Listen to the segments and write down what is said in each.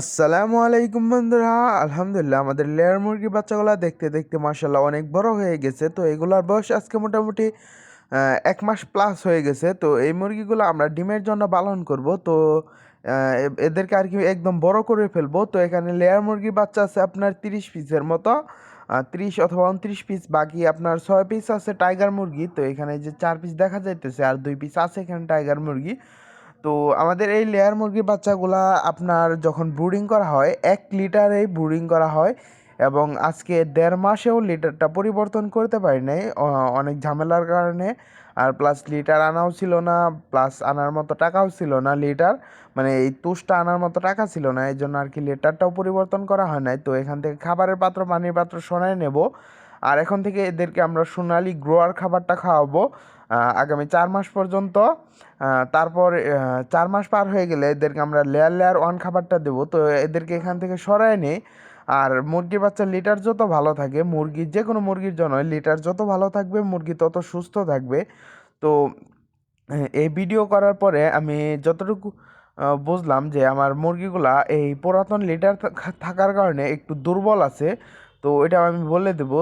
আসসালামু আলাইকুম বন্ধুরা। আলহামদুলিল্লাহ আমাদের লেয়ার মুরগি বাচ্চাগুলো দেখতে দেখতে মার্শাল্লাহ অনেক বড় হয়ে গেছে। তো এগুলোর বয়স আজকে মোটামুটি এক মাস প্লাস হয়ে গেছে। তো এই মুরগিগুলো আমরা ডিমের জন্য পালন করব। তো এদেরকে আর কি একদম বড় করে ফেলব। তো এখানে লেয়ার মুরগি বাচ্চা আছে আপনার তিরিশ পিসের মতো। তিরিশ অথবা উনত্রিশ পিস, বাকি আপনার ছয় পিস আছে টাইগার মুরগি। তো এখানে যে চার পিস দেখা যাইতেছে আর দুই পিস আছে এখানে টাইগার মুরগি। তো আমাদের এই লেয়ার মুরগির বাচ্চাগুলা আপনার যখন ব্রুডিং করা হয়, এক লিটারেই ব্রুডিং করা হয় এবং আজকে দেড় মাসেও লিটারটা পরিবর্তন করতে পারি নাই। অনেক ঝামেলার কারণে আর প্লাস লিটার আনাও ছিল না প্লাস আনার মতো টাকাও ছিল না লিটার। মানে এই তুষটা আনার মতো টাকা ছিল না এই জন্য আর কি লিটারটাও পরিবর্তন করা হয় নাই। তো এখান থেকে খাবারের পাত্র, পানির পাত্র সরাই নেব। আর এখন থেকে এদেরকে আমরা সোনালি গ্রোয়ার খাবারটা খাওয়াবো আগামী চার মাস পর্যন্ত। তারপর চার মাস পার হয়ে গেলে এদেরকে আমরা লেয়ার লেয়ার ওয়ান খাবারটা দেবো। তো এদেরকে এখান থেকে সরায় নেই। আর মুরগির বাচ্চার লিটার যত ভালো থাকে মুরগির যে কোনো মুরগির জন্য লিটার যত ভালো থাকবে, মুরগি তত সুস্থ থাকবে। তো এই ভিডিও করার পরে আমি যতটুকু বুঝলাম যে আমার মুরগিগুলা এই পুরাতন লিটার থাকার কারণে একটু দুর্বল আছে। তো এটা আমি বলে দেবো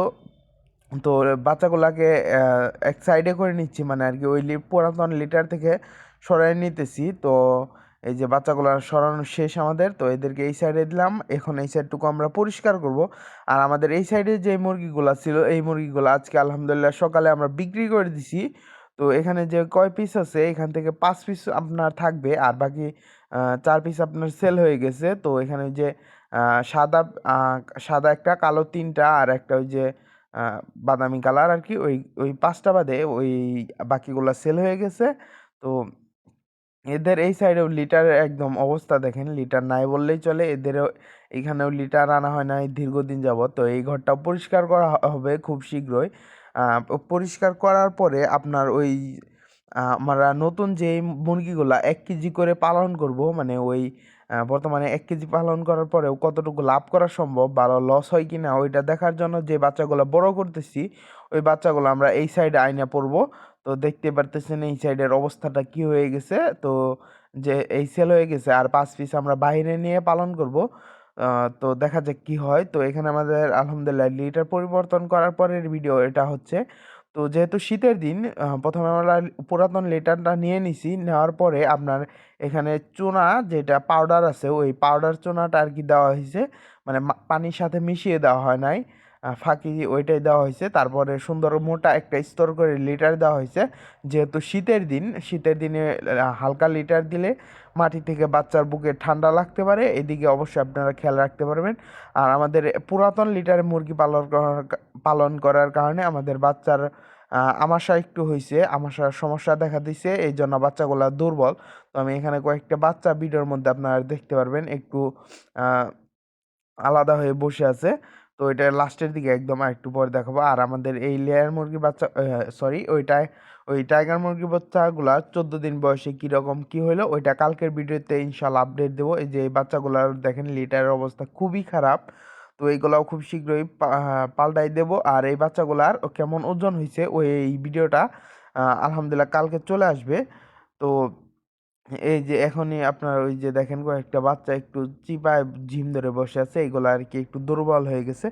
তো বাচ্চাগুলাকে এক সাইডে করে নিচ্ছি মানে আর কি ওই পুরাতন লিটার থেকে সরাই নিতেছি। তো এই যে বাচ্চাগুলো সরানো শেষ আমাদের, তো এদেরকে এই সাইডে দিলাম। এখন এই সাইডটুকু আমরা পরিষ্কার করব। আর আমাদের এই সাইডে যে মুরগিগুলো ছিল, এই মুরগিগুলো আজকে আলহামদুলিল্লাহ সকালে আমরা বিক্রি করে দিছি। তো এখানে যে কয় পিস আছে, এখান থেকে পাঁচ পিস আপনার থাকবে। আর বাকি চার পিস আপনার সেল হয়ে গেছে। তো এখানে যে সাদা সাদা একটা, কালো তিনটা, আর একটা ওই যে বাদামি কালার আর কি, ওই ওই পাঁচটা বাদে ওই বাকিগুলো সেল হয়ে গেছে। তো এদের এই সাইডেও লিটার একদম অবস্থা দেখেন, লিটার নাই বললেই চলে, এদেরও এখানেও লিটার আনা হয় নাই দীর্ঘদিন যাবত তো এই ঘরটা পরিষ্কার করা হবে খুব শীঘ্রই। পরিষ্কার করার পরে আপনার ওই আমরা নতুন যে মুরগিগুলা এক কেজি করে পালন করব মানে ওই বর্তমানে এক কেজি পালন করার পরেও কতটুকু লাভ করা সম্ভব, ভালো লস হয় কি না ওইটা দেখার জন্য যে বাচ্চাগুলো বড় করতেছি, ওই বাচ্চাগুলো আমরা এই সাইডে আইনা পড়ব তো দেখতে পারতেছেন এই সাইডের অবস্থাটা কি হয়ে গেছে। তো যে এই সেল হয়ে গেছে আর পাঁচ পিস আমরা বাইরে নিয়ে পালন করব। তো দেখা যাক কি হয়। তো এখানে আমাদের আলহামদুলিল্লাহ লিটার পরিবর্তন করার পরের ভিডিও এটা হচ্ছে তো যেহেতু শীতের দিন প্রথমে আমরা পুরাতন লেটারটা নিয়ে নিছি। নেওয়ার পরে আপনার এখানে চুনা যেটা পাউডার আছে, ওই পাউডার চুনাটা আর কি দেওয়া হয়েছে। মানে পানির সাথে মিশিয়ে দেওয়া হয় নাই। ফাঁকি ওইটাই দেওয়া হয়েছে। তারপরে সুন্দর মোটা একটা স্তর করে লিটার দেওয়া হয়েছে। যেহেতু শীতের দিন, শীতের দিনে হালকা লিটার দিলে মাটি থেকে বাচ্চার বুকে ঠান্ডা লাগতে পারে। এদিকে অবশ্যই আপনারা খেয়াল রাখতে পারবেন। আর আমাদের পুরাতন লিটারে মুরগি পালন পালন করার কারণে আমাদের বাচ্চার আমাশা একটু হয়েছে। আমাশার সমস্যা দেখা দিছে এই জন্য বাচ্চাগুলো দুর্বল। তো আমি এখানে কয়েকটা বাচ্চা ভিডিওর মধ্যে আপনারা দেখতে পারবেন। একটু আলাদা হয়ে বসে আছে। তো এটা লাস্টের দিকে একদম আরেকটু পরে দেখাবো। আর আমাদের এই লেয়ার মুরগি বাচ্চা সরি ওইটায়, ওই টাইগার মুরগি বাচ্চাগুলা চোদ্দ দিন বয়সে কীরকম কি হলো ওইটা কালকের ভিডিওতে ইনশাল্লাহ আপডেট দেবো। এই যে এই বাচ্চাগুলার দেখেন লিটারের অবস্থা খুবই খারাপ, তো এইগুলাও খুব শীঘ্রই পাল্টাই দেবো। আর এই বাচ্চাগুলার কেমন ওজন হয়েছে ওই এই ভিডিওটা আলহামদুলিল্লাহ কালকে চলে আসবে। তো এই যে এখনই আপনার ওই যে দেখেন কয়েকটা বাচ্চা একটু চিপায় ঝিম ধরে বসে আছে, এগুলো আর কি একটু দুর্বল হয়ে গেছে।